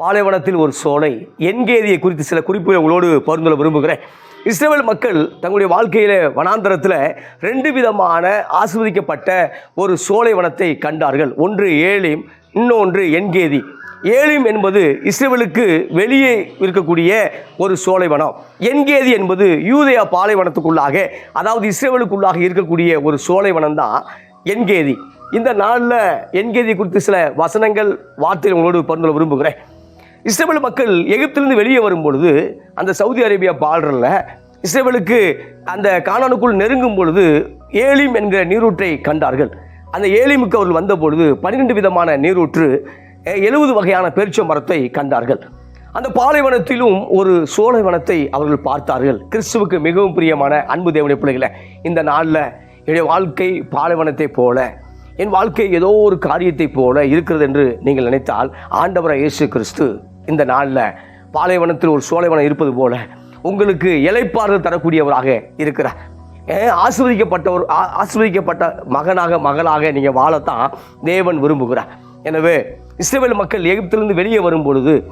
பாலைவனத்தில் ஒரு சோலை என்கேதியை குறித்து சில குறிப்புகளை உங்களோடு பகிர்ந்து விரும்புகிறேன். இஸ்ரேல் மக்கள் தங்களுடைய வாழ்க்கையில் வனாந்தரத்தில் ரெண்டு விதமான ஆசிர்வதிக்கப்பட்ட ஒரு சோலை வனத்தை கண்டார்கள். ஒன்று ஏழிம் இன்னொன்று என்கேதி ஏழிம் என்பது இஸ்ரேலுக்கு வெளியே இருக்கக்கூடிய ஒரு சோலைவனம் என்கேதி என்பது யூதயா பாலைவனத்துக்குள்ளாக அதாவது இஸ்ரேலுக்குள்ளாக இருக்கக்கூடிய ஒரு சோலைவனம் தான் என்கேதி இந்த நாளில் என்கேதி குறித்து சில வசனங்கள் வார்த்தைகள் உங்களோடு பகிர்ந்து விரும்புகிறேன். இஸ்ரேல் மக்கள் எகிப்திலிருந்து வெளியே வரும் பொழுது அந்த சவுதி அரேபியா பார்டரில் இஸ்ரேலுக்கு அந்த கானானுக்குள் நெருங்கும் பொழுது ஏலிம் என்கிற நீரூற்றை கண்டார்கள். அந்த ஏலிமுக்கு அவர்கள் வந்த பொழுது பன்னிரெண்டு விதமான நீரூற்று எழுபது வகையான பேரிச்ச மரத்தை கண்டார்கள். அந்த பாலைவனத்திலும் ஒரு சோலைவனத்தை அவர்கள் பார்த்தார்கள். கிறிஸ்துவுக்கு மிகவும் பிரியமான அன்பு தேவனை பிள்ளைகளை இந்த நாளில் என்னுடைய வாழ்க்கை பாலைவனத்தை போல என் வாழ்க்கை ஏதோ ஒரு காரியத்தை போல இருக்கிறது என்று நீங்கள் நினைத்தால் ஆண்டவராக இயேசு கிறிஸ்து இந்த நாளில் பாலைவனத்தில் ஒரு சோலைவனம் இருப்பது போல உங்களுக்கு இலைப்பாறுதல் தரக்கூடியவராக இருக்கிறார். ஏன் ஆசிர்வதிக்கப்பட்டவர் ஆ- மகனாக மகளாக நீங்கள் வாழத்தான் தேவன் விரும்புகிறார். எனவே இஸ்ரேல் மக்கள் எகிப்திலிருந்து வெளியே வரும்பொழுது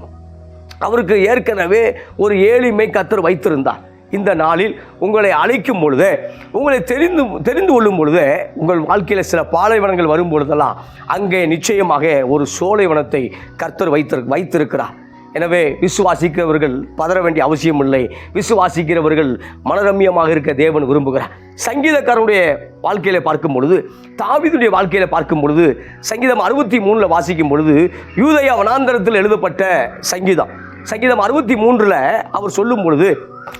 அவருக்கு ஏற்கனவே ஒரு ஏழிமை கத்தர் வைத்திருந்தார். இந்த நாளில் உங்களை அழைக்கும் பொழுது உங்களை தெரிந்து தெரிந்து கொள்ளும் பொழுது உங்கள் வாழ்க்கையில் சில பாலைவனங்கள் வரும் பொழுதெல்லாம் அங்கே நிச்சயமாக ஒரு சோலைவனத்தை கர்த்தர் வைத்திரு வைத்திருக்கிறார். எனவே விசுவாசிக்கிறவர்கள் பதற வேண்டிய அவசியம் இல்லை விசுவாசிக்கிறவர்கள் மனரம்யமாக இருக்க தேவன் விரும்புகிறார். சங்கீதக்காரனுடைய வாழ்க்கையில பார்க்கும் பொழுது தாவிதனுடைய வாழ்க்கையில பார்க்கும் பொழுது சங்கீதம் அறுபத்தி மூணில் வாசிக்கும் பொழுது யூதயா வனாந்தரத்தில் எழுதப்பட்ட சங்கீதம். சங்கீதம் அறுபத்தி மூன்றில் அவர் சொல்லும் பொழுது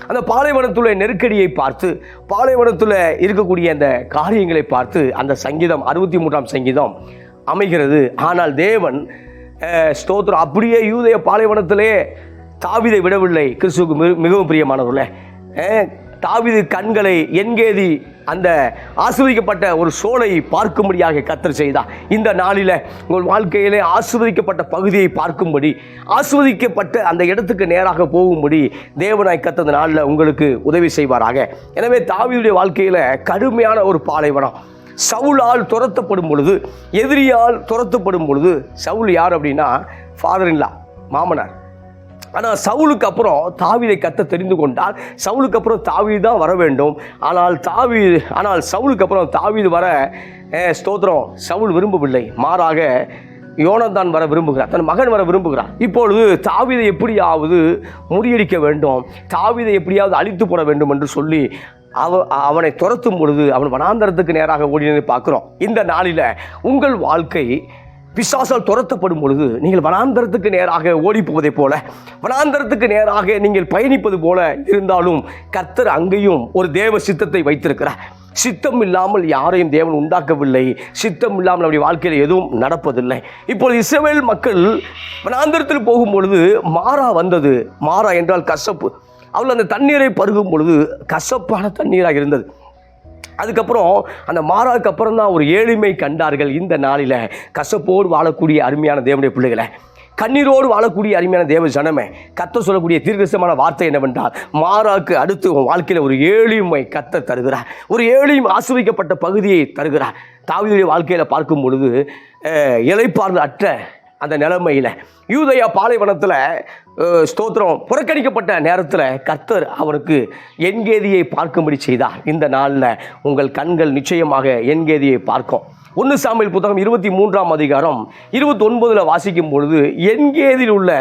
அந்த பாலைவனத்துள்ள நெருக்கடியை பார்த்து பாலைவனத்தில் இருக்கக்கூடிய அந்த காரியங்களை பார்த்து அந்த சங்கீதம் அறுபத்தி மூன்றாம் சங்கீதம் அமைகிறது. ஆனால் தேவன் ஸ்தோத்திரம். அப்படியே யூதய பாலைவனத்திலே தாவிதை விடவில்லை. கிறிஸ்துவுக்கு மிக- மிகவும் பிரியமானவர்களே. தாவிது தாவீது கண்களை என்கேதி அந்த ஆசிர்வதிக்கப்பட்ட ஒரு சோலை பார்க்கும்படியாக கத்தர் செய்தார் இந்த நாளில் உங்கள் வாழ்க்கையிலே ஆசிர்வதிக்கப்பட்ட பகுதியை பார்க்கும்படி ஆசிர்வதிக்கப்பட்ட அந்த இடத்துக்கு நேராக போகும்படி தேவனாய் கத்தந்த நாளில் உங்களுக்கு உதவி செய்வாராக. எனவே தாவியுடைய வாழ்க்கையில் கடுமையான ஒரு பாலைவனம். சவுலால் துரத்தப்படும் பொழுது எதிரியால் துரத்தப்படும் பொழுது சவுல் யார் அப்படின்னா ஃபாதர் இல்லா மாமனார். ஆனால் சவுலுக்கு அப்புறம் தாவிதை கத்த தெரிந்து கொண்டால் சவுலுக்கு அப்புறம் தாவீது தான் வர வேண்டும். ஆனால் தாவி ஆனால் சவுலுக்கு அப்புறம் தாவீது வர ஸ்தோத்திரம் சவுல் விரும்பவில்லை. மாறாக யோனந்தான் வர விரும்புகிறார் தன் மகன் வர விரும்புகிறார். இப்பொழுது தாவிதை எப்படியாவது முறியடிக்க வேண்டும் தாவீதை எப்படியாவது அழித்து போட வேண்டும் என்று சொல்லி அவ அவனை துரத்தும் பொழுது அவன் வனாந்தரத்துக்கு நேராக ஓடினதை பார்க்குறோம். இந்த நாளில் உங்கள் வாழ்க்கை பிசாசால் துரத்தப்படும் பொழுது நீங்கள் வனாந்தரத்துக்கு நேராக ஓடி போவதைப் போல வனாந்தரத்துக்கு நேராக நீங்கள் பயணிப்பது போல இருந்தாலும் கர்த்தர் அங்கேயும் ஒரு தேவ சித்தத்தை வைத்திருக்கிறார். சித்தம் இல்லாமல் யாரையும் தேவன் உண்டாக்கவில்லை. சித்தம் இல்லாமல் அப்படி வாழ்க்கையில் எதுவும் நடப்பதில்லை. இப்போது இஸ்ரேல் மக்கள் வனாந்தரத்தில் போகும் பொழுது மாறா வந்தது. மாறா என்றால் கசப்பு. அவள் அந்த தண்ணீரை பருகும் பொழுது கசப்பான தண்ணீராக இருந்தது. அதுக்கப்புறம் அந்த மாறாக்கு அப்புறம் தான் ஒரு ஏழ்மை கண்டார்கள் இந்த நாளில். கசப்போடு வாழக்கூடிய அருமையான தேவனுடைய பிள்ளைகளை. கண்ணீரோடு வாழக்கூடிய அருமையான தேவ ஜனமே கத்த சொல்லக்கூடிய தீர்க்கசமான வார்த்தை என்னவென்றால் மாறாக்கு அடுத்து உன் வாழ்க்கையில் ஒரு ஏழிமை கத்த தருகிறார். ஒரு ஏழியும் ஆசிர்வதிக்கப்பட்ட பகுதியை தருகிறார். தாவீதுடைய வாழ்க்கையில் பார்க்கும் பொழுது அஹ், அற்ற அந்த நிலைமையில். யூதயா பாலைவனத்தில் ஸ்தோத்திரம் புறக்கணிக்கப்பட்ட நேரத்தில் கர்த்தர் அவருக்கு என்கேதியை பார்க்கும்படி செய்தார். இந்த நாளில் உங்கள் கண்கள் நிச்சயமாக என்கேதியை பார்க்கும். ஒன்று சாமியல் புத்தகம் இருபத்தி மூன்றாம் அதிகாரம் இருபத்தி ஒன்பதில் வாசிக்கும் பொழுது என்கேதில் உள்ள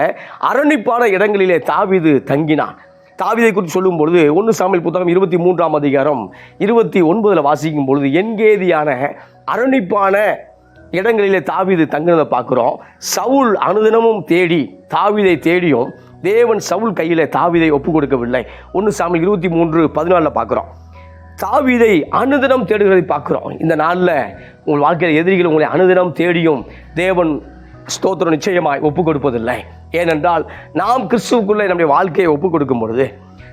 அரணிப்பான இடங்களிலே தாவிது தங்கினான் தாவிதை குறித்து சொல்லும் பொழுது ஒன்று சாமியல் புத்தகம் இருபத்தி மூன்றாம் அதிகாரம் இருபத்தி ஒன்பதில் வாசிக்கும் பொழுது என்கேதியான அரணிப்பான இடங்களிலே தாவிது தங்கினதை பார்க்குறோம். சவுல் அனுதினமும் தேடி தாவிதை தேடியும் தேவன் சவுல் கையில் தாவீதை ஒப்பு கொடுக்கவில்லை ஒன்று சாமி இருபத்தி மூன்று பதினாலில் பார்க்குறோம். தாவிதை அனுதினம் தேடுகிறதை பார்க்குறோம். இந்த நாளில் உங்கள் வாழ்க்கையில் எதிரிகள் உங்களை அனுதினம் தேடியும் தேவன் ஸ்தோத்திரம் நிச்சயமாய் ஒப்பு கொடுப்பதில்லை ஏனென்றால் நாம் கிறிஸ்துவுக்குள்ளே நம்முடைய வாழ்க்கையை ஒப்பு கொடுக்கும் பொழுது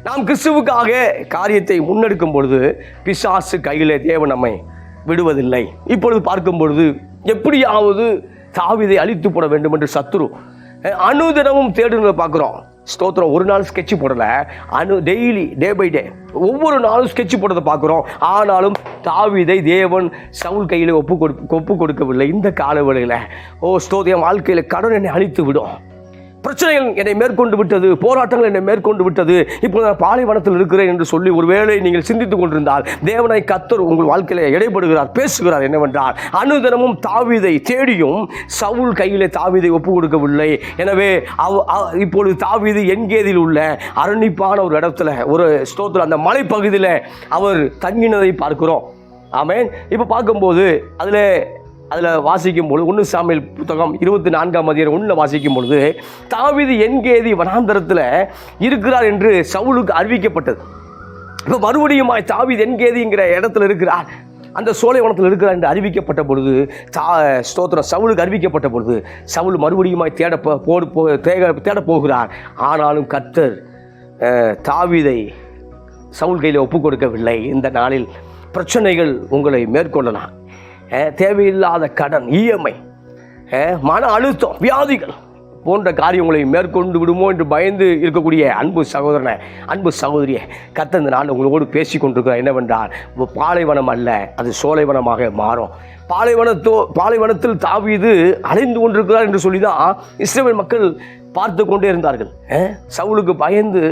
நாம் கிறிஸ்துவுக்காக காரியத்தை முன்னெடுக்கும் பொழுது பிசாசு கையிலே தேவன் நம்மை விடுவதில்லை. இப்பொழுது பார்க்கும் பொழுது எப்படியாவது தாவிதை அழித்து போட வேண்டும் என்று சத்துரு அனுதினமும் தேடுனதை பார்க்குறோம். ஸ்தோத்திரம் ஒரு நாள் ஸ்கெட்ச் போடலை. அனு டெய்லி டே பை டே ஒவ்வொரு நாளும் ஸ்கெட்ச் போடுறதை பார்க்குறோம். ஆனாலும் தாவிதை தேவன் சவுல் கையில் ஒப்பு கொடு ஒப்பு கொடுக்கவில்லை இந்த காலவெளியில் ஓ ஸ்தோதியம் வாழ்க்கையில் கடன் என்னை அழித்து விடும். பிரச்சனைகள் என்னை மேற்கொண்டு விட்டது போராட்டங்கள் என்னை மேற்கொண்டு விட்டது. இப்போது நான் பாலைவனத்தில் இருக்கிறேன் என்று சொல்லி ஒருவேளை நீங்கள் சிந்தித்துக் கொண்டிருந்தால் தேவனை கத்தர் உங்கள் வாழ்க்கையில் இடைப்படுகிறார் பேசுகிறார் என்னவென்றால் அனுதினமும் தாவிதை தேடியும் சவுல் கையிலே தாவீதை ஒப்பு கொடுக்கவில்லை எனவே அவ் அவ- இப்பொழுது தாவீது என்கேதில் உள்ள அரணிப்பான ஒரு இடத்துல ஒரு ஸ்தோத்திரம் அந்த மலைப்பகுதியில் அவர் தங்கினதை பார்க்கிறோம். ஆமேன். இப்போ பார்க்கும்போது அதில் அதில் வாசிக்கும் பொழுது ஒன்று சாமியல் புத்தகம் இருபத்தி நான்காம் அதிகாரம் ஒன்றில் வாசிக்கும் பொழுது தாவிது என்கேதி வனாந்தரத்தில் இருக்கிறார் என்று சவுலுக்கு அறிவிக்கப்பட்டது. இப்போ மறுபடியும் தாவீது என்கேதிங்கிற இடத்துல இருக்கிறார். அந்த சோலைவனத்தில் இருக்கிறார் என்று அறிவிக்கப்பட்ட பொழுது தா ஸ்தோத்திரம் சவுலுக்கு அறிவிக்கப்பட்ட பொழுது சவுல் மறுபடியுமாய் தேட போ- போடு போ தேட தேடப் போகிறார். ஆனாலும் கத்தர் தாவிதை சவுல் கையில் ஒப்புக் கொடுக்கவில்லை. இந்த நாளில் பிரச்சனைகள் உங்களை மேற்கொள்ளலாம். தேவையில்லாத கடன் இஎம்ஐ மன அழுத்தம் வியாதிகள் போன்ற காரியங்களை மேற்கொண்டு விடுமோ என்று பயந்து இருக்கக்கூடிய அன்பு சகோதரனை அன்பு சகோதரியை கத்தந்த நான் உங்களோடு பேசி கொண்டிருக்கிறேன் என்னவென்றால் பாலைவனம் அல்ல அது சோலைவனமாக மாறும். பாலைவனத்தோ பாலைவனத்தில் தாவீது அலைந்து கொண்டிருக்கிறார் என்று சொல்லி தான் இஸ்ரேல் மக்கள் பார்த்து கொண்டே இருந்தார்கள். சவுலுக்கு பயந்து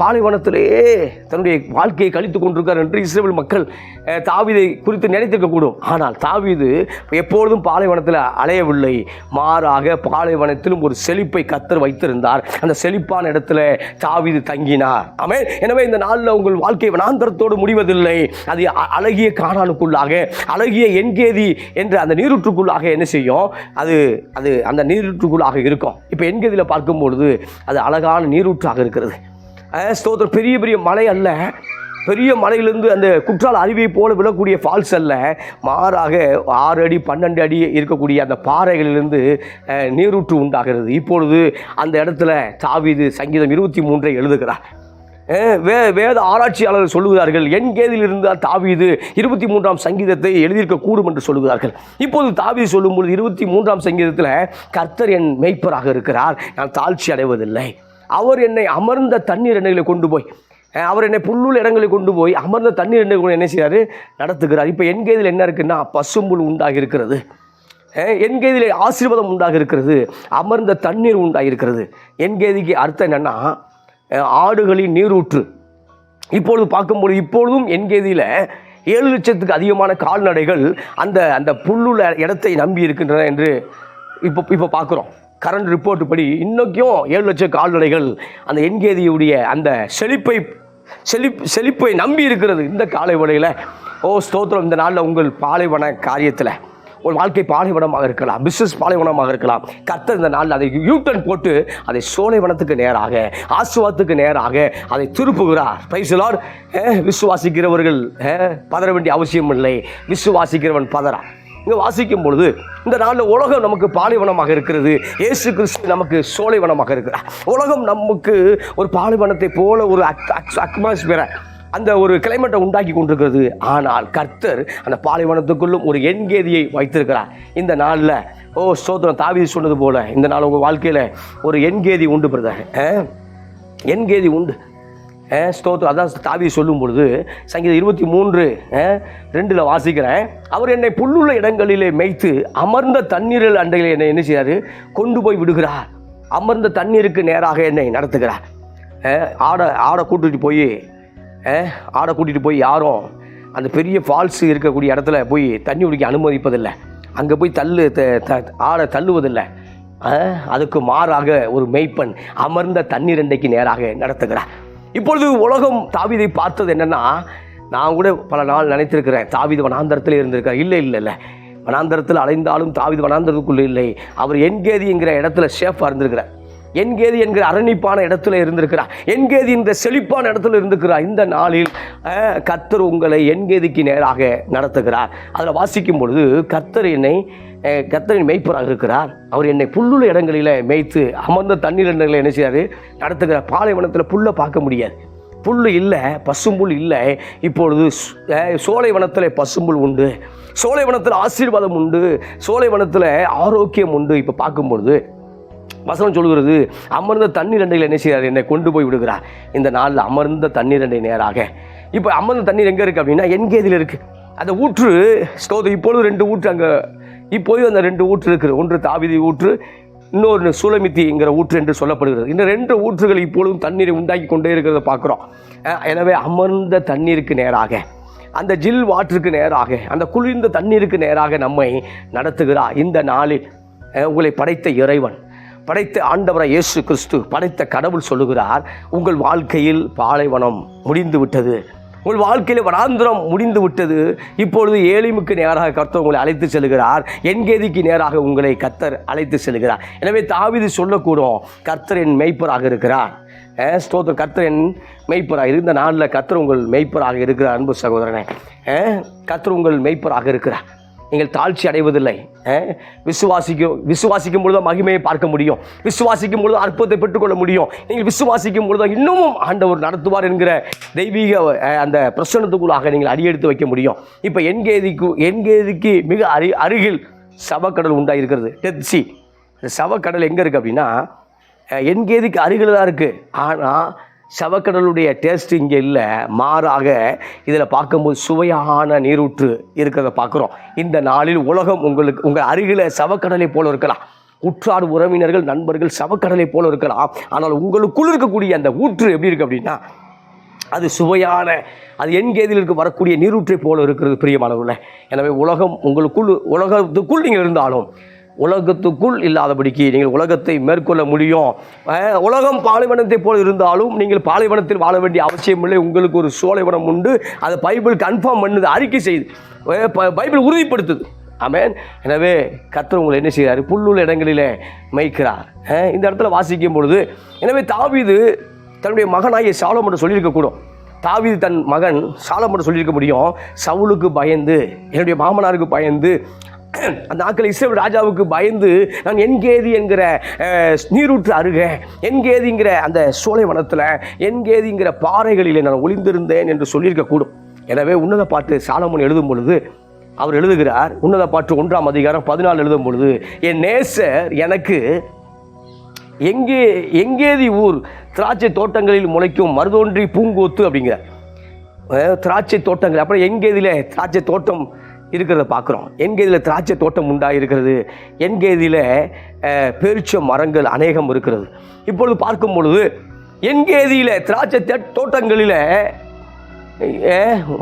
பாலைவனத்திலே பாலைவனத்திலேயே தன்னுடைய வாழ்க்கையை கழித்து கொண்டிருக்கார் என்று இஸ்ரேல் மக்கள் தாவிதை தாவீதை குறித்து நினைத்திருக்கக்கூடும் ஆனால் தாவீது எப்பொழுதும் பாலைவனத்தில் அலையவில்லை. மாறாக பாலைவனத்திலும் ஒரு செழிப்பை கத்தர் வைத்திருந்தார். அந்த செழிப்பான இடத்துல தாவிது தங்கினார். ஆமே எனவே இந்த நாளில் உங்கள் வாழ்க்கை வனாந்தரத்தோடு முடிவதில்லை. அது அழகிய காணானுக்குள்ளாக அழகிய என்கேதி என்ற அந்த நீரூற்றுக்குள்ளாக என்ன செய்யும்? அது அது அந்த நீரூற்றுக்குள்ளாக இருக்கும். இப்போ என்கேதியில் பார்க்கும்பொழுது அது அழகான நீரூற்றாக இருக்கிறது. ஸ்தோத்திரம். பெரிய பெரிய மலை அல்ல. பெரிய மலையிலிருந்து அந்த குற்றால அருவியை போல விழக்கூடிய ஃபால்ஸ் அல்ல. மாறாக ஆறு அடி பன்னெண்டு அடி இருக்கக்கூடிய அந்த பாறைகளிலிருந்து நீரூற்று உண்டாகிறது. இப்பொழுது அந்த இடத்துல தாவீது சங்கீதம் இருபத்தி மூன்றை எழுதுகிறார். வே வேத ஆராய்ச்சியாளர்கள் சொல்லுகிறார்கள் என்கேதில் இருந்தால் தாவீது இருபத்தி மூன்றாம் சங்கீதத்தை எழுதியிருக்க கூடும் என்று சொல்லுகிறார்கள். இப்போது தாவீது சொல்லும்பொழுது இருபத்தி மூன்றாம் சங்கீதத்தில் கர்த்தர் என் மெய்ப்பராக இருக்கிறார் நான் தாழ்ச்சி அடைவதில்லை. அவர் என்னை அமர்ந்த தண்ணீர் எண்ணெய்களை கொண்டு போய் அவர் என்னை புல்லுள்ள இடங்களை கொண்டு போய் அமர்ந்த தண்ணீர் எண்ணெய் கொண்டு என்ன செய்கிறாரு நடத்துகிறார். இப்போ என் கேதில் என்ன இருக்குன்னா பசும்புல் உண்டாகி இருக்கிறது என் என்கேதிலே ஆசீர்வாதம் உண்டாக இருக்கிறது அமர்ந்த தண்ணீர் உண்டாகி இருக்கிறது என்கேதிக்கு அர்த்தம் என்னன்னா ஆடுகளின் நீரூற்று. இப்பொழுது பார்க்கும்போது இப்பொழுதும் என்கேதியில் ஏழு லட்சத்துக்கு அதிகமான கால்நடைகள் அந்த அந்த புல்லுள்ள இடத்தை நம்பி இருக்கின்றன என்று இப்போ இப்போ பார்க்குறோம். கரண்ட் ரிப்போர்ட் படி இன்னைக்கும் ஏழு லட்சம் கால்நடைகள் அந்த என்கேதியுடைய அந்த செழிப்பை செழிப் செழிப்பை நம்பி இருக்கிறது இந்த காலை வேளையில். ஓ ஸ்தோத்திரம். இந்த நாளில் உங்கள் பாலைவன காரியத்தில். ஒரு வாழ்க்கை பாலைவனமாக இருக்கலாம் பிஸ்னஸ் பாலைவனமாக இருக்கலாம். கர்த்தர் இந்த நாளில் அதை யூட்டன் போட்டு அதை சோலைவனத்துக்கு நேராக ஆசுவாத்துக்கு நேராக அதை திருப்புகிறார். பைசலார் விசுவாசிக்கிறவர்கள் பதற வேண்டிய அவசியம் இல்லை. விசுவாசிக்கிறவன் பதறா இங்கே வாசிக்கும் பொழுது இந்த நாளில் உலகம் நமக்கு பாலைவனமாக இருக்கிறது. ஏசு கிறிஸ்து நமக்கு சோலைவனமாக இருக்கிறார். உலகம் நமக்கு ஒரு பாலைவனத்தை போல ஒரு அட்மாஸ்பியரை அந்த ஒரு கிளைமேட்டை உண்டாக்கி கொண்டிருக்கிறது. ஆனால் கர்த்தர் அந்த பாலைவனத்துக்குள்ளும் ஒரு எண்கேதியை வைத்திருக்கிறார். இந்த நாளில் ஓ ஸ்தோத்திரம் தாவி சொன்னது போல இந்த நாள் உங்கள் வாழ்க்கையில் ஒரு எண்கேதி உண்டு பிரதர். எண்கேதி உண்டு. ஸ்தோத்திரம். அதான் தாவி சொல்லும் பொழுது சங்கீதம் இருபத்தி மூன்று ரெண்டில் வாசிக்கிறேன். அவர் என்னை புல்லுள்ள இடங்களிலே மேய்த்து அமர்ந்த தண்ணீரில் அண்டையில் என்னை என்ன செய்யாரு கொண்டு போய் விடுகிறார். அமர்ந்த தண்ணீருக்கு நேராக என்னை நடத்துகிறார். ஆடை ஆடை கூட்டிட்டு போய் ஆடை கூட்டிகிட்டு போய் யாரும் அந்த பெரிய ஃபால்ஸ் இருக்கக்கூடிய இடத்துல போய் தண்ணி குடிக்க அனுமதிப்பதில்லை. அங்கே போய் தள்ளு த- த- ஆடை தள்ளுவதில்லை. அதுக்கு மாறாக ஒரு மெய்ப்பன் அமர்ந்த தண்ணீர் அண்டைக்கு நேராக நடத்துகிறார். இப்பொழுது உலகம் தாவிதை பார்த்தது என்னென்னா நான் கூட பல நாள் நினைத்திருக்கிறேன் தாவித வனாந்தரத்தில் இருந்திருக்கார் இல்லை இல்லை இல்லை. வனாந்தரத்தில் அலைந்தாலும் தாவித வனாந்தரத்துக்குள்ளே இல்லை. அவர் என்கேதி என்கிற இடத்துல ஷேஃபாக இருந்திருக்கிறார். என்கேதி என்கிற அரணிப்பான இடத்துல இருந்திருக்கிறார். என்கேதி என்ற செழிப்பான இடத்துல இருந்திருக்கிறார். இந்த நாளில் கத்தர் உங்களை என்கேதிக்கு நேராக நடத்துகிறார். அதில் வாசிக்கும் பொழுது கத்தர் என்னை கத்தரின் மேய்ப்பராக இருக்கிறார். அவர் என்னை புல்லுள்ள இடங்களில் மேய்த்து அமர்ந்த தண்ணீர் இடங்களில் என்ன செய்கிறார் நடத்துகிறார் பாலைவனத்தில் புல்லை பார்க்க முடியாது. புல் இல்லை பசும்புல் இல்லை. இப்பொழுது சு- சோலைவனத்தில் பசும்புல் உண்டு. சோலைவனத்தில் ஆசீர்வாதம் உண்டு. சோலைவனத்தில் ஆரோக்கியம் உண்டு. இப்போ பார்க்கும்பொழுது வசனம் சொல்கிறது அமர்ந்த தண்ணீர் அண்டையில் என்ன செய்கிறார்? என்னை கொண்டு போய் விடுகிறார். இந்த நாளில் அமர்ந்த தண்ணீர் அண்டை நேராக. இப்போ அமர்ந்த தண்ணீர் எங்கே இருக்குது அப்படின்னா என்கேதில் இருக்குது அந்த ஊற்று ஸ்தோத்திரம் இப்பொழுது ரெண்டு ஊற்று அங்கே இப்போது அந்த ரெண்டு ஊற்று இருக்குது. ஒன்று தாவிதி ஊற்று இன்னொரு சூளமித்திங்கிற ஊற்று என்று சொல்லப்படுகிறது. இந்த ரெண்டு ஊற்றுகள் இப்பொழுதும் தண்ணீரை உண்டாக்கி கொண்டே இருக்கிறத பார்க்குறோம். எனவே அமர்ந்த தண்ணீருக்கு நேராக அந்த ஜில் வாட்டருக்கு நேராக அந்த குளிர்ந்த தண்ணீருக்கு நேராக நம்மை நடத்துகிறார் இந்த நாளில். உங்களை படைத்த இறைவன். படைத்த ஆண்டவரை இயேசு கிறிஸ்து படைத்த கடவுள் சொல்லுகிறார் உங்கள் வாழ்க்கையில் பாலைவனம் முடிந்து விட்டது. உங்கள் வாழ்க்கையில் வனாந்திரம் முடிந்து விட்டது. இப்பொழுது ஏழிமுக்கு நேராக கர்த்தர் உங்களை அழைத்து செல்கிறார். என்கேதிக்கு நேராக உங்களை கர்த்தர் அழைத்து செல்கிறார். எனவே தாவீது சொல்லக்கூடும் கர்த்தர் என் மெய்ப்பராக இருக்கிறார். ஸ்தோத்திர கர்த்தர் என் மெய்ப்பராக இருந்த நாளில் கர்த்தர் உங்கள் மெய்ப்பராக இருக்கிறார். அன்பு சகோதரனே கர்த்தர் உங்கள் மெய்ப்பராக இருக்கிறார். நீங்கள் தாழ்ச்சி அடைவதில்லை. விசுவாசிக்கும் விசுவாசிக்கும் பொழுது மகிமையை பார்க்க முடியும். விசுவாசிக்கும் பொழுது அற்புதத்தை பெற்றுக்கொள்ள முடியும். நீங்கள் விசுவாசிக்கும் பொழுது இன்னமும் ஆண்டவர் நடத்துவார் என்கிற தெய்வீக அந்த பிரசனத்துக்குள்ளாக நீங்கள் அடியெடுத்து வைக்க முடியும். இப்போ என்கேதிக்கு என்கேதிக்கு மிக அரு அருகில் சவக்கடல் உண்டாயிருக்கிறது இருக்கிறது. சி. சவக்கடல் எங்கே இருக்குது அப்படின்னா என்கேதிக்கு அருகில் தான் இருக்குது ஆனால் சவக்கடலுடைய டேஸ்ட் இங்கே இல்லை. மாறாக இதில் பார்க்கும்போது சுவையான நீரூற்று இருக்கிறத பார்க்குறோம். இந்த நாளில் உலகம் உங்களுக்கு உங்கள் அருகில் சவக்கடலை போல இருக்கலாம். உற்றார் உறவினர்கள் நண்பர்கள் சவக்கடலை போல இருக்கலாம். ஆனால் உங்களுக்குள் இருக்கக்கூடிய அந்த ஊற்று எப்படி இருக்குது அப்படின்னா அது சுவையான அது என்கேதில் வரக்கூடிய நீரூற்றை போல இருக்கிறது பிரியமானவர்களே. எனவே உலகம் உங்களுக்குள் உலகத்துக்குள் நீங்கள் இருந்தாலும் உலகத்துக்குள் இல்லாதபடிக்கு நீங்கள் உலகத்தை மேற்கொள்ள முடியும். உலகம் பாலைவனத்தை போல் இருந்தாலும் நீங்கள் பாலைவனத்தில் வாழ வேண்டிய அவசியம் இல்லை உங்களுக்கு ஒரு சோலைவனம் உண்டு. அதை பைபிள் கன்ஃபார்ம் பண்ணுது அறிக்கை செய்யுது ப- பைபிள் உறுதிப்படுத்துது. ஆமேன். எனவே கத்தர் உங்களை என்ன செய்கிறார் புல்லுள்ள இடங்களிலே மேய்க்கிறார். இந்த இடத்துல வாசிக்கும் பொழுது எனவே தாவீது தன்னுடைய மகனாகிய சாலமன் சொல்லியிருக்கக்கூடும் தாவீது தன் மகன் சாலமன் சொல்லியிருக்க முடியும் சவுலுக்கு பயந்து என்னுடைய மாமனாருக்கு பயந்து அந்த நாட்கள் இஸ்ரேல் ராஜாவுக்கு பயந்து நான் என்கேதி என்கிற நீரூற்று அருக என்கேதிங்கிற அந்த சோலை வனத்தில் என்கேதிங்கிற பாறைகளிலே நான் ஒளிந்திருந்தேன் என்று சொல்லியிருக்கக்கூடும். எனவே உன்னத பாட்டு சாலமன் எழுதும் பொழுது அவர் எழுதுகிறார் உன்னத பாட்டு ஒன்றாம் அதிகாரம் பதினாலு எழுதும் பொழுது என் நேசர் எனக்கு எங்கே எங்கேதி ஊர் திராட்சை தோட்டங்களில் முளைக்கும் மருதோன்றி பூங்கோத்து அப்படிங்கிற திராட்சை தோட்டங்கள் அப்புறம் எங்கேதியில் திராட்சை தோட்டம் இருக்கிறத பார்க்குறோம். எங்கேதியில் திராட்சை தோட்டம் உண்டாக இருக்கிறது? எங்கேதியில் பெருச்ச மரங்கள் அநேகம் இருக்கிறது. இப்பொழுது பார்க்கும் பொழுது எங்கேதியில் திராட்சை தோட்டங்களில்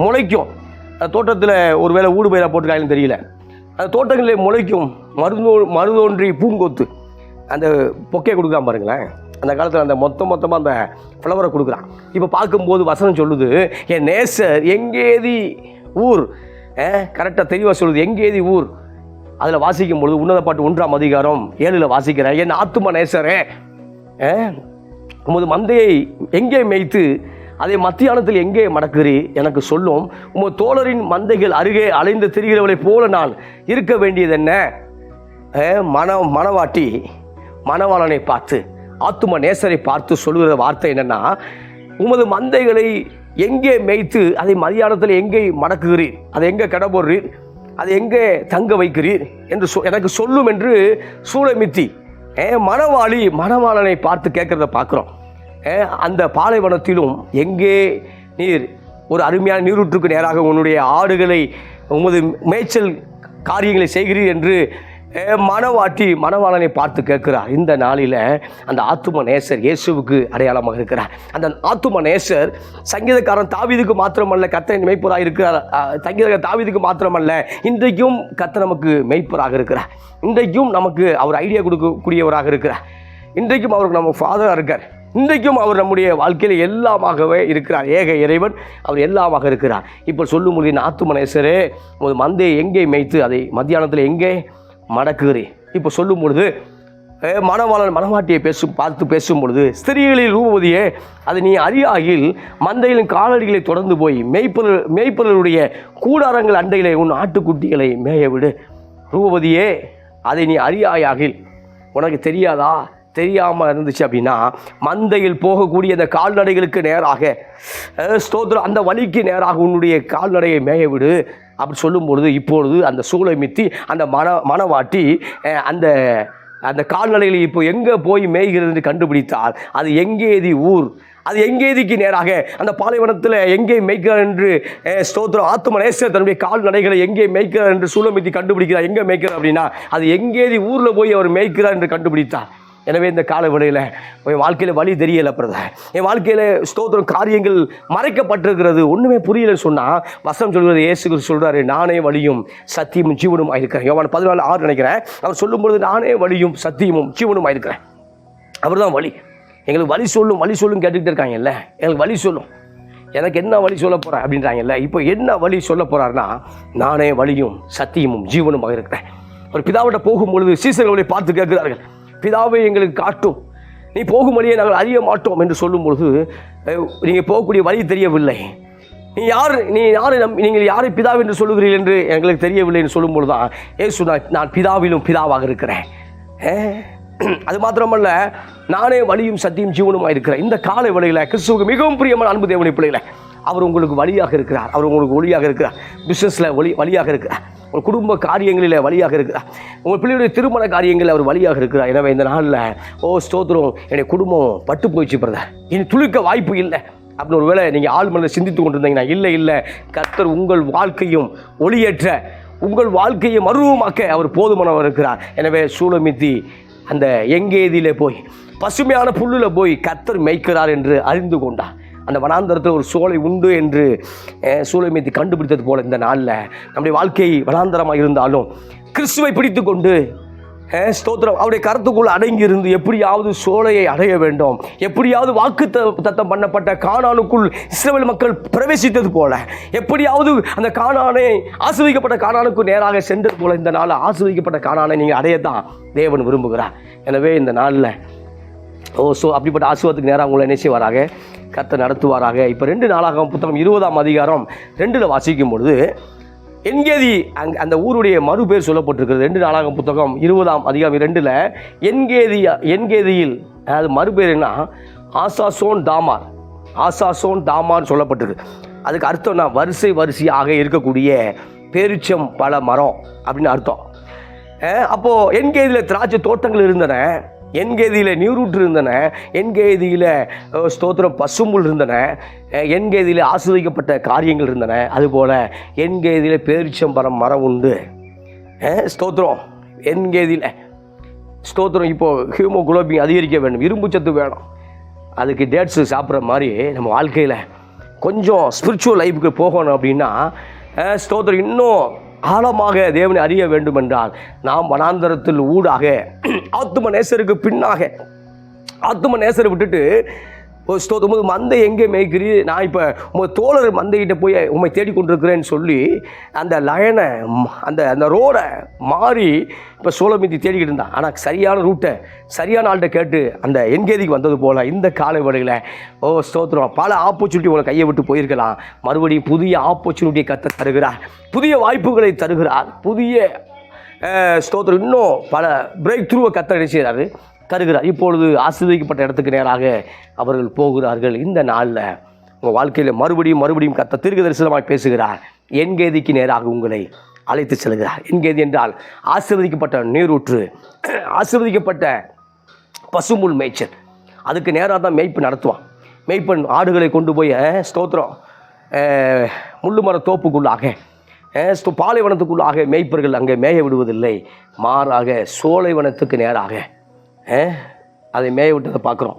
முளைக்கும். அந்த தோட்டத்தில் ஒருவேளை ஊடு பயிராக போட்டிருக்காங்கன்னு தெரியல. அந்த தோட்டங்களில் முளைக்கும். மருதோ மருதோன்றி பூங்கொத்து. அந்த பொக்கே கொடுக்குறான் பாருங்களேன். அந்த காலத்தில் அந்த மொத்த மொத்தமாக அந்த ஃப்ளவரை கொடுக்குறான். இப்போ பார்க்கும்போது வசனம் சொல்லுது என் நேசர் எங்கேதி ஊர் கரெக்டாக தெளிவாக சொல்லுது. எங்கேதி ஊர்? அதில் வாசிக்கும் பொழுது உன்னத பாட்டு ஒன்றாம் அதிகாரம் ஏழில் வாசிக்கிறேன் என் ஆத்தும நேசரே. உமது மந்தையை எங்கே மேய்த்து அதை மத்தியானத்தில் எங்கே மடக்குறி? எனக்கு சொல்லும் உமது தோழரின் மந்தைகள் அருகே அலைந்து திரிகிறவளை போல நான் இருக்க வேண்டியது என்ன? மன மனவாட்டி மணவாளனை பார்த்து ஆத்தும நேசரை பார்த்து சொல்லுகிற வார்த்தை என்னென்னா உமது மந்தைகளை எங்கே மேய்த்து அதை மதியானத்தில் எங்கே மடக்குகிறீர்? அதை எங்கே கடை அதை எங்கே தங்க வைக்கிறீர்? என்று சொ எனக்கு சொல்லும் என்று சூழமித்தி ஏ மணவாளி மணவாளனை பார்த்து கேட்குறத பார்க்குறோம். ஏ, அந்த பாலைவனத்திலும் எங்கே நீர் ஒரு அருமையான நீரூற்றுக்கு நேராக உன்னுடைய ஆடுகளை உமது மேய்ச்சல் காரியங்களை செய்கிறீர் என்று மனவாட்டி மனவாளனை பார்த்து கேட்கிறார். இந்த நாளில் அந்த ஆத்தும நேசர் இயேசுவுக்கு அடையாளமாக இருக்கிறார். அந்த ஆத்தும நேசர் சங்கீதக்காரன் தாவிதுக்கு மாத்திரமல்ல கத்தரின் மெய்ப்பராக இருக்கிறார். சங்கீதக்கார தாவிதுக்கு தாவீதுக்கு மாத்திரமல்ல இன்றைக்கும் கத்த நமக்கு மெய்ப்பராக இருக்கிறார். இன்றைக்கும் நமக்கு அவர் ஐடியா கொடுக்கக்கூடியவராக இருக்கிறார். இன்றைக்கும் அவருக்கு நம்ம ஃபாதராக இருக்கார். இன்றைக்கும் அவர் நம்முடைய வாழ்க்கையில் எல்லாமாகவே இருக்கிறார். ஏக இறைவன் அவர் எல்லாமாக இருக்கிறார். இப்போ சொல்லும் முடியும் என் ஆத்தும மந்தையை எங்கே மேய்த்து அதை மத்தியானத்தில் எங்கே மடக்குகிறே இப்போ சொல்லும் பொழுது மணவாளன் மணவாட்டியை பேசும் பார்த்து பேசும் பொழுது ஸ்திரீகளில் ரூபவதியே அது நீ அறியாகில் மந்தையிலும் காலடிகளை தொடர்ந்து போய் மேய்ப்பல் மேய்ப்பலருடைய கூடாரங்கள் அண்டையிலே உன் ஆட்டுக்குட்டிகளை மேய விடு ரூபவதியே அதை நீ அறியாயாகில். உனக்கு தெரியாதா? தெரியாமல் இருந்துச்சு அப்படின்னா மந்தையில் போகக்கூடிய அந்த கால்நடைகளுக்கு நேராக ஸ்தோத்திரம் அந்த வழிக்கு நேராக உன்னுடைய கால்நடையை மேய விடு அப்படி சொல்லும் பொழுது இப்பொழுது அந்த சூளை மித்தி அந்த மன மனவாட்டி அந்த அந்த கால்நடைகளை இப்போ எங்கே போய் மேய்கிறது என்று கண்டுபிடித்தால் அது எங்கேதி ஊர்? அது எங்கேதிக்கு நேராக? அந்த பாலைவனத்தில் எங்கே மேய்க்கிறார் என்று ஸ்தோத்திரம் ஆத்துமனேசர் தன்னுடைய கால்நடைகளை எங்கே மேய்க்கிறார் என்று சூழமித்தி கண்டுபிடிக்கிறார் எங்கே மேய்க்கிறார் அப்படின்னா அது எங்கேதி ஊரில் போய் அவர் மேய்க்கிறார் என்று கண்டுபிடித்தார். எனவே இந்த காலவெளியில் என் வாழ்க்கையில் வழி தெரியலை பிரதர் என் வாழ்க்கையில் ஸ்தோத்திரம் காரியங்கள் மறைக்கப்பட்டிருக்கிறது. ஒன்றுமே புரியலன்னு சொன்னால் வசனம் சொல்கிறது இயேசு சொல்கிறாரு நானே வழியும் சத்தியமும் ஜீவனும் ஆயிருக்கிறேன். யோவான் பதினாலு ஆறு நினைக்கிறேன். அவர் சொல்லும்பொழுது நானே வழியும் சத்தியமும் ஜீவனும் ஆயிருக்கிறேன். அவர் தான் வழி. எங்களுக்கு வழி சொல்லும் வழி சொல்லும் கேட்டுக்கிட்டு இருக்காங்கல்ல. எங்களுக்கு வழி சொல்லும். எனக்கு என்ன வழி சொல்ல போகிறேன் அப்படின்றாங்கல்ல. இப்போ என்ன வழி சொல்ல போகிறாருன்னா நானே வழியும் சத்தியமும் ஜீவனுமாக இருக்கிறேன் ஒரு பிதாவிட்ட போகும்பொழுது சீசர்களை பார்த்து கேட்கிறார்கள். பிதாவை எங்களுக்கு காட்டும். நீ போகும் வழியை நாங்கள் அறிய மாட்டோம் என்று சொல்லும் பொழுது நீங்கள் போகக்கூடிய வழி தெரியவில்லை. நீ யார் நீ யார் நம் நீங்கள் யாரை பிதா என்று சொல்லுகிறீர்கள் என்று எங்களுக்கு தெரியவில்லை என்று சொல்லும்பொழுது தான் ஏசு நான் நான் பிதாவிலும் பிதாவாக இருக்கிறேன். அது மாத்திரமல்ல நானே வழியும் சத்தியும் ஜீவனுமாக இருக்கிறேன் இந்த காலை வழியில் கிறிஸ்துவுக்கு மிகவும் பிரியமான அன்பு தேவனை பிள்ளைகளை அவர் உங்களுக்கு வழியாக இருக்கிறார். அவர் உங்களுக்கு ஒளியாக இருக்கிறார். பிஸ்னஸில் ஒளி வழியாக இருக்கிறார். உங்கள் குடும்ப காரியங்களில் வழியாக இருக்கிறார் உங்கள் பிள்ளையுடைய திருமண காரியங்களில் அவர் வழியாக இருக்கிறார். எனவே இந்த நாளில் ஓ ஸ்தோத்திரம். என்னுடைய குடும்பம் பட்டு போயிடுச்சு பிரதர். இனி துளிக்க வாய்ப்பு இல்லை. அப்படின்னு ஒரு வேளை நீங்கள் ஆள் மனதில் சிந்தித்து கொண்டிருந்தீங்கன்னா இல்லை இல்லை. கர்த்தர் உங்கள் வாழ்க்கையும் ஒளியேற்ற உங்கள் வாழ்க்கையை மருவமாக்க அவர் போதுமானவர் இருக்கிறார். எனவே சூளமித்தி அந்த எங்கேதியிலே போய் பசுமையான புல்லில் போய் கர்த்தர் மேய்க்கிறார் என்று அறிந்து கொண்டார். அந்த வனாந்தரத்தில் ஒரு சோலை உண்டு என்று அஹ், கண்டுபிடித்தது போல இந்த நாளில். நம்முடைய வாழ்க்கை வனாந்தரமாக இருந்தாலும் கிறிஸ்துவை பிடித்து கொண்டு ஸ்தோத்திரம். அவருடைய கருத்துக்குள் அடங்கி இருந்து எப்படியாவது சோலையை அடைய வேண்டும். எப்படியாவது வாக்கு தத்தம் பண்ணப்பட்ட காணானுக்குள் இஸ்ரேல் மக்கள் பிரவேசித்தது போல எப்படியாவது அந்த காணானை ஆசிரியப்பட்ட காணானுக்கு நேராக சென்றது போல இந்த நாளில் ஆசிரியப்பட்ட காணானை நீங்கள் அடையத்தான் தேவன் விரும்புகிறார். எனவே இந்த நாளில் ஓ ஸோ அப்படிப்பட்ட ஆசிர்வாதத்துக்கு நேராக உங்களை நினைச்சி வராங்க கத்தை நடத்துவாராக. இப்போ ரெண்டு நாளாக புத்தகம் இருபதாம் அதிகாரம் ரெண்டில் வாசிக்கும் பொழுது என்கேதி அங் அந்த ஊருடைய மறுபேர் சொல்லப்பட்டிருக்கிறது. ரெண்டு நாளாக புத்தகம் இருபதாம் அதிகாரம் ரெண்டில் என்கேதி என்கேதியில் அதாவது மறுபேர் என்ன? ஆசாசோன் தாமார். ஆசாசோன் தாமார் சொல்லப்பட்டிருக்கு. அதுக்கு அர்த்தம்னா வரிசை வரிசையாக இருக்கக்கூடிய பேரிச்சம் பல மரம் அப்படின்னு அர்த்தம். அப்போது என்கேதியில் திராட்சை தோட்டங்கள் இருந்தன. என் கேதியில் நீரூற்று இருந்தன என் கேதியில் ஸ்தோத்திரம் பசும்புல் இருந்தன என் கேதியில் ஆஸ்வதிக்கப்பட்ட காரியங்கள் இருந்தன. அதுபோல் என்கேதியில் பேரிச்சம்பரம் மரம் உண்டு. ஸ்தோத்திரம் என் கேதியில் ஸ்தோத்திரம் இப்போது ஹியூமோகுளோபின் அதிகரிக்க வேண்டும். இரும்பு சத்து வேணும். அதுக்கு டேட்ஸு சாப்பிட்ற மாதிரி நம்ம வாழ்க்கையில் கொஞ்சம் ஸ்பிரிச்சுவல் லைஃபுக்கு போகணும் அப்படின்னா ஸ்தோத்திரம் இன்னும் ஆழமாக தேவனை அறிய வேண்டுமென்றால் நாம் வனாந்தரத்தில் ஊடாக ஆத்தும நேசருக்கு பின்னாக ஆத்தும நேசரை விட்டுட்டு ஓ ஸ்தோத்திரம். உமது மந்தை எங்கே மேய்க்கிறீ? நான் இப்போ உங்கள் தோழர் மந்தைகிட்ட போய் உண்மை தேடிக்கொண்டிருக்கிறேன்னு சொல்லி அந்த லயனை அந்த அந்த ரோடை மாறி இப்போ சோளமித்தி தேடிக்கிட்டு இருந்தான் ஆனால் சரியான ரூட்டை சரியான ஆள்கிட்ட கேட்டு அந்த என்கேதிக்கு வந்தது போல் இந்த காலை ஓ ஸ்தோத்திரம் பல ஆப்பர்ச்சுனிட்டி உங்களை கையை விட்டு போயிருக்கலாம். மறுபடியும் புதிய ஆப்பர்ச்சுனிட்டியை கத்த தருகிறார். புதிய வாய்ப்புகளை தருகிறார். புதிய ஸ்தோத்திரம் இன்னும் பல பிரேக் த்ரூவை கத்த செய்கிறாரு கருகிறார். இப்பொழுது ஆசீர்வதிக்கப்பட்ட இடத்துக்கு நேராக அவர்கள் போகிறார்கள். இந்த நாளில் உங்கள் வாழ்க்கையில் மறுபடியும் மறுபடியும் கத்த தீர்க்க தரிசனமாக பேசுகிறார் என்கேதிக்கு நேராக உங்களை அழைத்து செல்கிறார். என்கேதி என்றால் ஆசீர்வதிக்கப்பட்ட நீரூற்று ஆசீர்வதிக்கப்பட்ட பசுமுள் மேய்ச்சல். அதுக்கு நேராக தான் மேய்ப்பு நடத்துவான். மேய்ப்பன் ஆடுகளை கொண்டு போய் ஸ்தோத்திரம் முள்ளு முள்ளுமர தோப்புக்குள்ளாக பாலைவனத்துக்குள்ளாக மேய்ப்பர்கள் அங்கே மேய விடுவதில்லை. மாறாக சோலைவனத்துக்கு நேராக அதை மேய விட்டதை பார்க்குறோம்.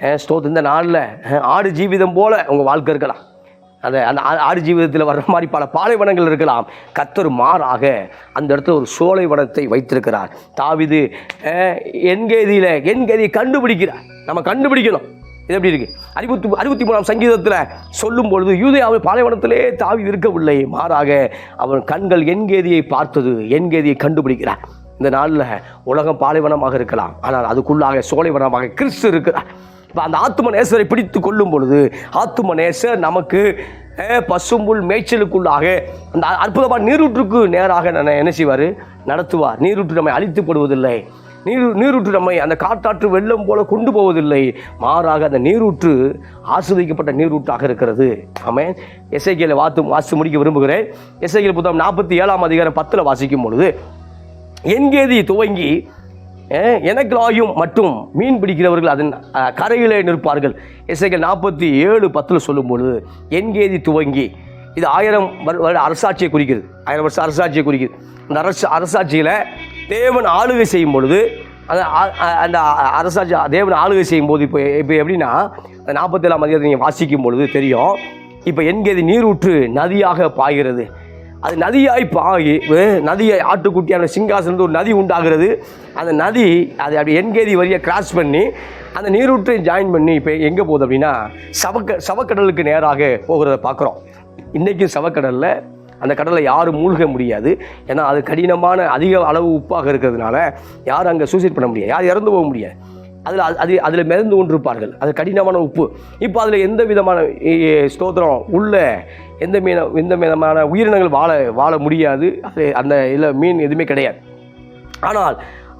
ஸ்தோத் இந்த நாளில் ஆடு ஜீவிதம் போல் உங்கள் வாழ்க்கை இருக்கலாம். அந்த அந்த ஆ- ஆடு ஜீவிதத்தில் வர்ற மாதிரி பல பாலைவனங்கள் இருக்கலாம். கத்தர் மாறாக அந்த இடத்துல ஒரு சோலை வனத்தை வைத்திருக்கிறார். தாவிது என்கேதியில் என்கேதியை கண்டுபிடிக்கிறார். நம்ம கண்டுபிடிக்கணும். இது எப்படி இருக்கு? அறுபத்தி அறுபத்தி மூணாம் சங்கீதத்தில் சொல்லும் பொழுது யூதேயாவை பாலைவனத்திலே தாவி இருக்கவில்லை. மாறாக அவன் கண்கள் என்கேதியை பார்த்தது என்கேதியை கண்டுபிடிக்கிறார். இந்த நாளில் உலகம் பாலைவனமாக இருக்கலாம். ஆனால் அதுக்குள்ளாக சோலைவனமாக கிறிஸ்து இருக்கிறார். இப்போ அந்த ஆத்தும நேசரை பிடித்து கொள்ளும் பொழுது ஆத்தும நேசர் நமக்கு பசும்புல் மேய்ச்சலுக்குள்ளாக அந்த அற்புதமான நீரூற்றுக்கு நேராக நான் என்ன செய்வார்? நடத்துவார். நீரூற்று நம்மை அழித்துப்படுவதில்லை நீர் நீரூற்று நம்மை அந்த காட்டாற்று வெள்ளம் போல கொண்டு போவதில்லை. மாறாக அந்த நீரூற்று ஆஸ்வதிக்கப்பட்ட நீரூற்றாக இருக்கிறது. ஆமே இசைகளை வாத்து வாசித்து முடிக்க விரும்புகிறேன். இசைகள் புத்தகம் நாற்பத்தி ஏழாம் அதிகாரம் பத்தில் வாசிக்கும் பொழுது என்கேதி துவங்கி அஹ், மட்டும் மீன் பிடிக்கிறவர்கள் அதன் கரையிலே நிற்பார்கள். இசைகள் நாற்பத்தி ஏழு பத்தில் சொல்லும் பொழுது என்கேதி துவங்கி இது ஆயிரம் வரு- வருட அரசாட்சியை குறிக்கிறது. ஆயிரம் வருஷம் அரசாட்சியை குறிக்கிறது. அந்த அரசு அரசாட்சியில் தேவன் ஆளுகை செய்யும் பொழுது அந்த அந்த அரசாட்சி தேவன் ஆளுகை செய்யும் போது இப்போ இப்போ எப்படின்னா அந்த நாற்பத்தேழாம் அதிகாரத்தை நீங்கள் வாசிக்கும் பொழுது தெரியும் இப்போ என்கேதி நீரூற்று நதியாக பாய்கிறது. அது நதியாய் பாகி வே- நதியை ஆட்டுக்குட்டியான சிங்காசனத்து ஒரு நதி உண்டாகிறது. அந்த நதி அது அப்படி என்கேதி வரியை கிராஸ் பண்ணி அந்த நீரூற்றை ஜாயின் பண்ணி இப்போ எங்கே போகுது அப்படின்னா சவக்க சவக்கடலுக்கு நேராக போகிறத பார்க்குறோம். இன்றைக்கும் சவக்கடலில் அந்த கடலில் யாரும் மூழ்க முடியாது. ஏன்னா அது கடினமான அதிக அளவு உப்பாக இருக்கிறதுனால யாரும் அங்கே சூசைட் பண்ண முடியாது. யார் இறந்து போக முடியாது. அதில் அது அதில் மிதந்து கொண்டிருப்பார்கள். அது கடினமான உப்பு. இப்போ அதில் எந்த விதமான ஸ்தோத்திரம் உள்ள எந்த மீன எந்த விதமான உயிரினங்கள் வாழ வாழ முடியாது. அது அந்த இதில் மீன் எதுவுமே கிடையாது. ஆனால்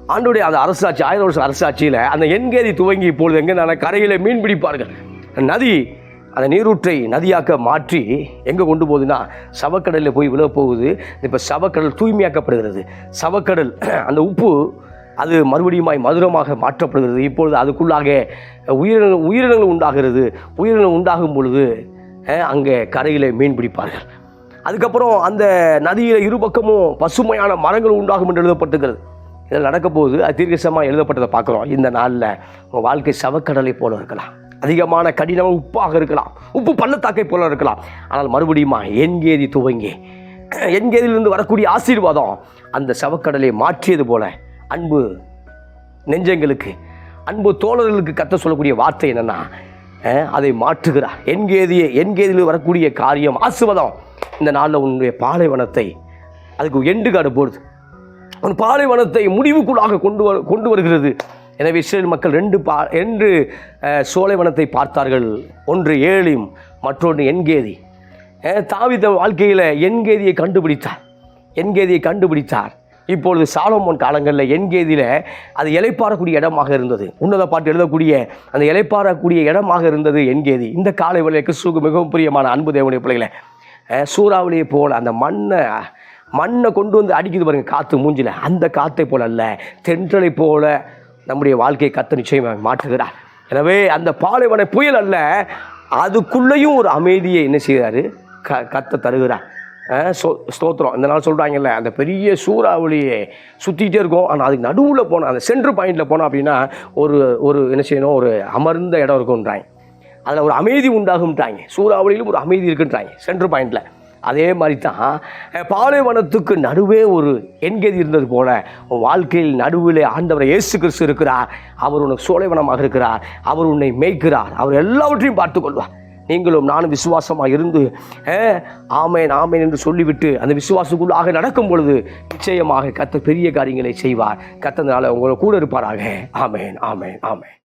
ஆண்டுடைய அந்த அரசாட்சி ஆயிரம் வருஷம் அரசாட்சியில் அந்த எண்கேதி துவங்கி இப்பொழுது எங்கே கரையில் மீன் பிடிப்பார்கள். நதி அந்த நீரூற்றை நதியாக்க மாற்றி எங்கே கொண்டு போகுதுன்னா சவக்கடலில் போய் விழ போகுது. இப்போ சவக்கடல் தூய்மையாக்கப்படுகிறது. சவக்கடல் அந்த உப்பு அது மறுபடியுமாய் மதுரமாக மாற்றப்படுகிறது. இப்பொழுது அதுக்குள்ளாக உயிரினங்கள் உயிரினங்கள் உண்டாகிறது. உயிரினங்கள் உண்டாகும் பொழுது அங்கே கரையில் மீன் பிடிப்பார்கள். அதுக்கப்புறம் அந்த நதியில் இருபக்கமும் பசுமையான மரங்கள் உண்டாகும் என்று எழுதப்பட்டுகிறது இதில் நடக்கும்போது போகுது அது எழுதப்பட்டதை பார்க்குறோம். இந்த நாளில் உங்கள் வாழ்க்கை சவக்கடலை போல இருக்கலாம். அதிகமான கடினமாக உப்பாக இருக்கலாம். உப்பு பள்ளத்தாக்கை போல இருக்கலாம். ஆனால் மறுபடியுமா என்கேதி துவங்கி என்கேதியிலிருந்து வரக்கூடிய ஆசீர்வாதம் அந்த சவக்கடலை மாற்றியது போல அன்பு நெஞ்சங்களுக்கு அன்பு தோழர்களுக்கு கத்த சொல்லக்கூடிய வார்த்தை என்னன்னா அதை மாற்றுகிறார். என்கேதியே என்கேதியில் வரக்கூடிய காரியம் ஆசுவதம் இந்த நாளில் உன்னுடைய பாலைவனத்தை அதுக்கு எண்டு காடு போடுது. உன் பாலைவனத்தை முடிவுக்குள்ளாக கொண்டு வர கொண்டு வருகிறது. எனவே இஸ்ரேல் மக்கள் ரெண்டு பா ரெண்டு சோலைவனத்தை பார்த்தார்கள். ஒன்று ஏழையும் மற்றொன்று என்கேதி தாவித வாழ்க்கையில் என்கேதியை கண்டுபிடித்தார். என்கேதியை கண்டுபிடித்தார். இப்பொழுது சாலமோன் காலங்களில் என்கேதியில் அது இலைப்பாறக்கூடிய இடமாக இருந்தது. உன்னத பாட்டு எழுதக்கூடிய அந்த இலைப்பாறக்கூடிய இடமாக இருந்தது என்கேதி இந்த காலை வேலை கிறிஸ்துவுக்கு மிகவும் பிரியமான அன்பு தேவனுடைய பிள்ளைகளை சூறாவளியை போல அந்த மண்ணை மண்ணை கொண்டு வந்து அடிக்குது பாருங்கள் காற்று மூஞ்சில. அந்த காற்றை போல் அல்ல தென்றலை போல நம்முடைய வாழ்க்கையை கத்த நிச்சயமாக மாற்றுகிறார். எனவே அந்த பாலைவன புயல் அல்ல அதுக்குள்ளேயும் ஒரு அமைதியை என்ன செய்கிறாரு? க கத்த தருகிறார். சோ ஸ்தோத்திரம். இந்த நாள் சொல்கிறாங்கல்ல அந்த பெரிய சூறாவளியை சுற்றிக்கிட்டே இருக்கும். ஆனால் அதுக்கு நடுவில் போனோம் அந்த சென்ட்ரு பாயிண்டில் போனோம் அப்படின்னா ஒரு ஒரு என்ன செய்யணும் ஒரு அமர்ந்த இடம் இருக்குன்றாங்க அதில் ஒரு அமைதி உண்டாகும்ட்டாங்க சூறாவளியிலும் ஒரு அமைதி இருக்குன்றாங்க சென்ட்ரு பாயிண்டில் அதே மாதிரி தான் பாலைவனத்துக்கு நடுவே ஒரு எண்கதி இருந்தது போல வாழ்க்கையில் நடுவில் ஆண்டவர் இயேசு கிறிஸ்து இருக்கிறார். அவர் உனக்கு சோலைவனமாக இருக்கிறார். அவர் உன்னை மேய்க்கிறார். அவர் எல்லாவற்றையும் பார்த்து கொள்வார் நீங்களும் நானும் விசுவாசமாக இருந்து ஆமேன் ஆமேன் என்று சொல்லிவிட்டு அந்த விசுவாசக்குள்ளாக நடக்கும் பொழுது நிச்சயமாக கத்த பெரிய காரியங்களை செய்வார். கத்தனால உங்களை கூட இருப்பாராக. ஆமேன் ஆமேன் ஆமேன்.